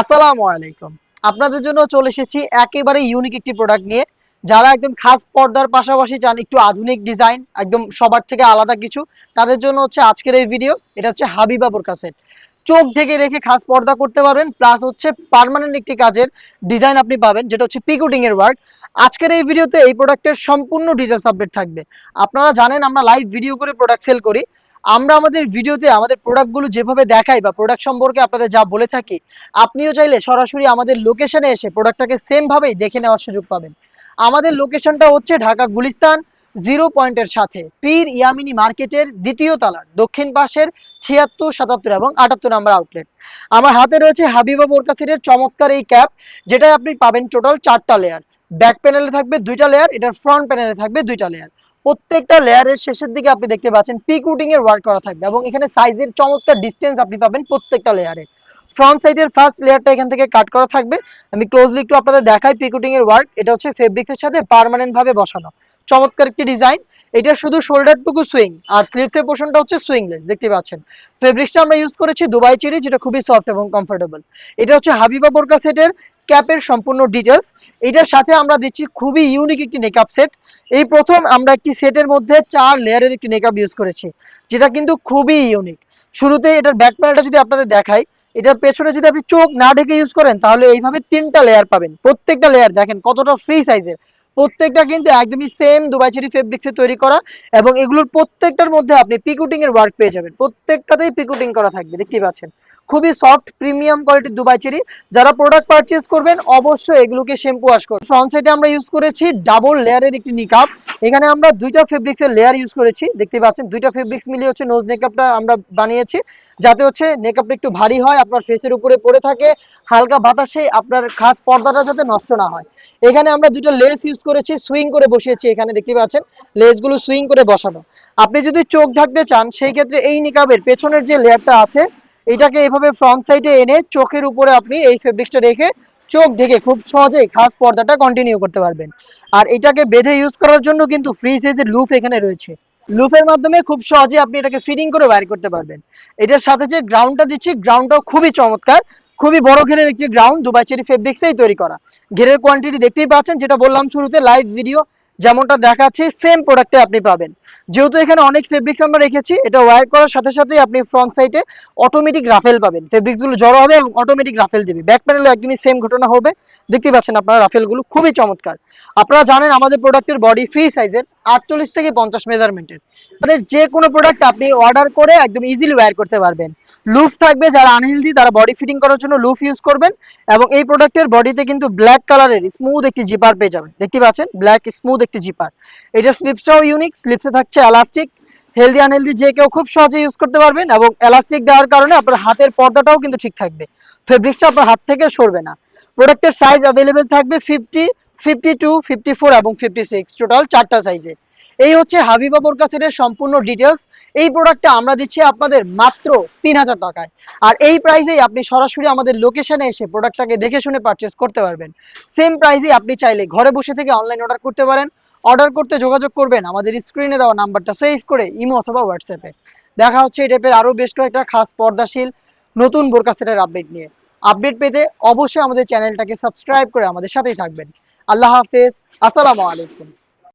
আসসালামু আলাইকুম। আপনাদের জন্য চলে এসেছি একেবারে ইউনিক একটি প্রোডাক্ট নিয়ে। যারা একদম খাস পর্দার পাশাপাশি চান, একটু আধুনিক ডিজাইন একদম সবার থেকে আলাদা কিছু, তাদের জন্য হচ্ছে আজকের এই ভিডিও এটা হচ্ছে হাবিবা বোরকা সেট চোখ ঢেকে রেখে খাস পর্দা করতে পারবেন প্লাস হচ্ছে পার্মানেন্ট একটি কাজের ডিজাইন আপনি পাবেন, যেটা হচ্ছে পিকুটিং এর ওয়ার্ক আজকের এই ভিডিওতে এই প্রোডাক্টের সম্পূর্ণ ডিটেলস আপডেট থাকবে। আপনারা জানেন, আমরা লাইভ ভিডিও করে প্রোডাক্ট সেল করি। আমরা আমাদের ভিডিওতে আমাদের প্রোডাক্টগুলো যেভাবে দেখাই বা প্রোডাক্ট সম্পর্কে আপনাদের যা বলে থাকি, আপনিও চাইলে সরাসরি আমাদের লোকেশনে এসে প্রোডাক্টটাকে সেম ভাবেই দেখে নেওয়ার সুযোগ পাবেন। আমাদের লোকেশনটা হচ্ছে ঢাকা গুলিস্তান জিরো পয়েন্টের সাথে, পীর ইয়ামিনী মার্কেটের দ্বিতীয় তালার, দক্ষিণ পাশের ছিয়াত্তর, সাতাত্তর এবং আটাত্তর নাম্বার আউটলেট আমার হাতে রয়েছে হাবিবা বোরকাসিরের চমৎকার এই ক্যাপ যেটাই আপনি পাবেন টোটাল চারটা লেয়ার ব্যাক প্যানেলে থাকবে দুইটা লেয়ার এটার ফ্রন্ট প্যানেলে থাকবে দুইটা লেয়ার প্রত্যেকটা লেয়ারের শেষের দিকে আপনি দেখতে পাচ্ছেন পিক রুটিং এর ওয়ার্ক করা থাকবে এবং এখানে সাইজের চমৎকার ডিস্টেন্স আপনি পাবেন প্রত্যেকটা লেয়ারে ফ্রন্ট সাইডের ফার্স্ট লেয়ারটা এখান থেকে কাট করা থাকবে। আমি ক্লোজলি একটু আপনাদের দেখাই পিকুটিং এর ওয়ার্ক এটা হচ্ছে ফেব্রিক্সের সাথে পার্মানেন্ট ভাবে বসানো। চমৎকার একটি ডিজাইন। এটা শুধু শোল্ডারটুকু সুইং, আর স্লিভসের পোর্শনটা হচ্ছে সুইংলেস দেখতে পাচ্ছেন। ফেব্রিক্সটা আমরা ইউজ করেছি দুবাই চেরি, যেটা খুবই সফট এবং কমফোর্টেবল এটা হচ্ছে হাবিবা বোরকা সেটের ক্যাপের সম্পূর্ণ ডিটেলস এটার সাথে আমরা দিচ্ছি খুবই ইউনিক একটি মেকআপ সেট এই প্রথম আমরা একটি সেটের মধ্যে চার লেয়ারের একটি নেকআপ ইউজ করেছি, যেটা কিন্তু খুবই ইউনিক শুরুতে এটার ব্যাক প্যানেলটা যদি আপনাদের দেখাই, এটার পেছনে যদি আপনি চোখ না ঢেকে ইউজ করেন, তাহলে এইভাবে তিনটা লেয়ার পাবেন। প্রত্যেকটা লেয়ার দেখেন কতটা ফ্রি সাইজের প্রত্যেকটা কিন্তু একদমই সেম দুবাই চেরি ফেব্রিক্সে তৈরি করা এবং এগুলোর প্রত্যেকটার মধ্যে আপনি পিকুটিং এর ওয়ার্ক পেয়ে যাবেন। প্রত্যেকটাতেই পিকুটিং করা থাকবে দেখতে পাচ্ছেন। খুবই সফট প্রিমিয়াম কোয়ালিটির দুবাই চেরি যারা প্রোডাক্ট পারচেজ করবেন, অবশ্যই এগুলোকে শ্যাম্পু ওয়াশ করবেন ফ্রন্ট সাইডে আমরা ইউজ করেছি ডাবল লেয়ারের একটি নিকাপ এখানে আমরা দুইটা ফেব্রিক্স এর লেয়ার ইউজ করেছি, দেখতে পাচ্ছেন? দুইটা ফেব্রিক্স মিলিয়ে হচ্ছে নোজ মেকআপটা আমরা বানিয়েছি, যাতে হচ্ছে মেকআপটা একটু ভারী হয়, আপনার ফেসের উপরে পড়ে থাকে, হালকা বাতাসে আপনার খাস পর্দাটা যাতে নষ্ট না হয়। এখানে আমরা দুটো লেস ইউজ করেছি সুইং করে বসিয়েছি এখানে, দেখতে পাচ্ছেন? লেসগুলো সুইং করে বসানো। আপনি যদি চোখ ঢাকতে চান, সেই ক্ষেত্রে এই নিকাবের পেছনের যে লেয়ারটা আছে, এটাকে এভাবে ফ্রন্ট সাইডে এনে চোখের উপরে আপনি এই ফেব্রিক্সটা রেখে চোখ ঢেকে খুব সহজেই খাস পর্দাটা কন্টিনিউ করতে পারবেন। আর এটাকে বেঁধে ইউজ করার জন্য কিন্তু ফ্রি সাইজের লুফ এখানে রয়েছে। লুফের মাধ্যমে খুব সহজে আপনি এটাকে ফিটিং করে বাইর করতে পারবেন। এটার সাথে যে গ্রাউন্ডটা দিচ্ছি গ্রাউন্ডটাও খুবই চমৎকার। খুবই বড় ঘেরের একটি গ্রাউন্ড দুবাই চেরি ফেব্রিক্সেই তৈরি করা। ঘেরের কোয়ান্টিটি দেখতেই পাচ্ছেন, যেটা বললাম শুরুতে লাইভ ভিডিও যেমনটা দেখাচ্ছি সেম প্রোডাক্টে আপনি পাবেন। যেহেতু এখানে অনেক ফেব্রিক্স আমরা রেখেছি, এটা ওয়ার করার সাথে সাথে আপনি ফ্রন্ট সাইডে অটোমেটিক রাফেল পাবেন। ফেব্রিক্সগুলো জড়ো হবে এবং অটোমেটিক রাফেল দেবে। ব্যাক প্যানেলে একদমই সেম ঘটনা হবে। দেখতে পাচ্ছেন আপনারা রাফেলগুলো খুবই চমৎকার। আপনারা জানেন আমাদের প্রোডাক্টের বডি ফ্রি সাইজের আটচল্লিশ থেকে পঞ্চাশ মেজারমেন্টের আমাদের যে কোনো প্রোডাক্ট আপনি অর্ডার করে একদম ইজিলি ওয়্যার করতে পারবেন। লুফ থাকবে, যারা আনহেলদি তারা বডি ফিটিং করার জন্য লুফ ইউজ করবেন এবং এই প্রোডাক্টের বডিতে কিন্তু ব্ল্যাক কালারের স্মুথ একটি জিপার পেয়ে যাবেন। দেখতে পাচ্ছেন? ব্ল্যাক স্মুথ একটি জিপার এটা স্লিপসটাও ইউনিক স্লিপসে থাকছে এলাস্টিক হেলদি আনহেলদি যে কেউ খুব সহজে ইউজ করতে পারবেন এবং এলাস্টিক দেওয়ার কারণে আপনার হাতের পর্দাটাও কিন্তু ঠিক থাকবে। ফেব্রিক্সটা আপনার হাত থেকে সরবে না। প্রোডাক্টের সাইজ অ্যাভেলেবেল থাকবে fifty fifty two fifty four এবং ফিফটি সিক্স টোটাল চারটা সাইজে এই হচ্ছে হাবিবা সেটের সম্পূর্ণ ডিটেলস এই প্রোডাক্টটা আমরা দিচ্ছি আপনাদের মাত্র তিন হাজার টাকায়। আর এই প্রাইসেই আপনি সরাসরি আমাদের লোকেশনে এসে প্রোডাক্টটাকে দেখে শুনে পারচেস করতে পারবেন। সেম প্রাইসেই আপনি চাইলে ঘরে বসে থেকে অনলাইন অর্ডার করতে পারেন। অর্ডার করতে যোগাযোগ করবেন। আমাদের স্ক্রিনে দেওয়া নাম্বারটা সেভ করে ইমো অথবা হোয়াটসঅ্যাপে দেখা হচ্ছে এই টাইপের আরও বেশ কয়েকটা খাস পর্দাশীল নতুন বোরকা সেটের আপডেট নিয়ে। আপডেট পেতে অবশ্যই আমাদের চ্যানেলটাকে সাবস্ক্রাইব করে আমাদের সাথেই থাকবেন। আল্লাহ হাফেজ। আসসালামু আলাইকুম।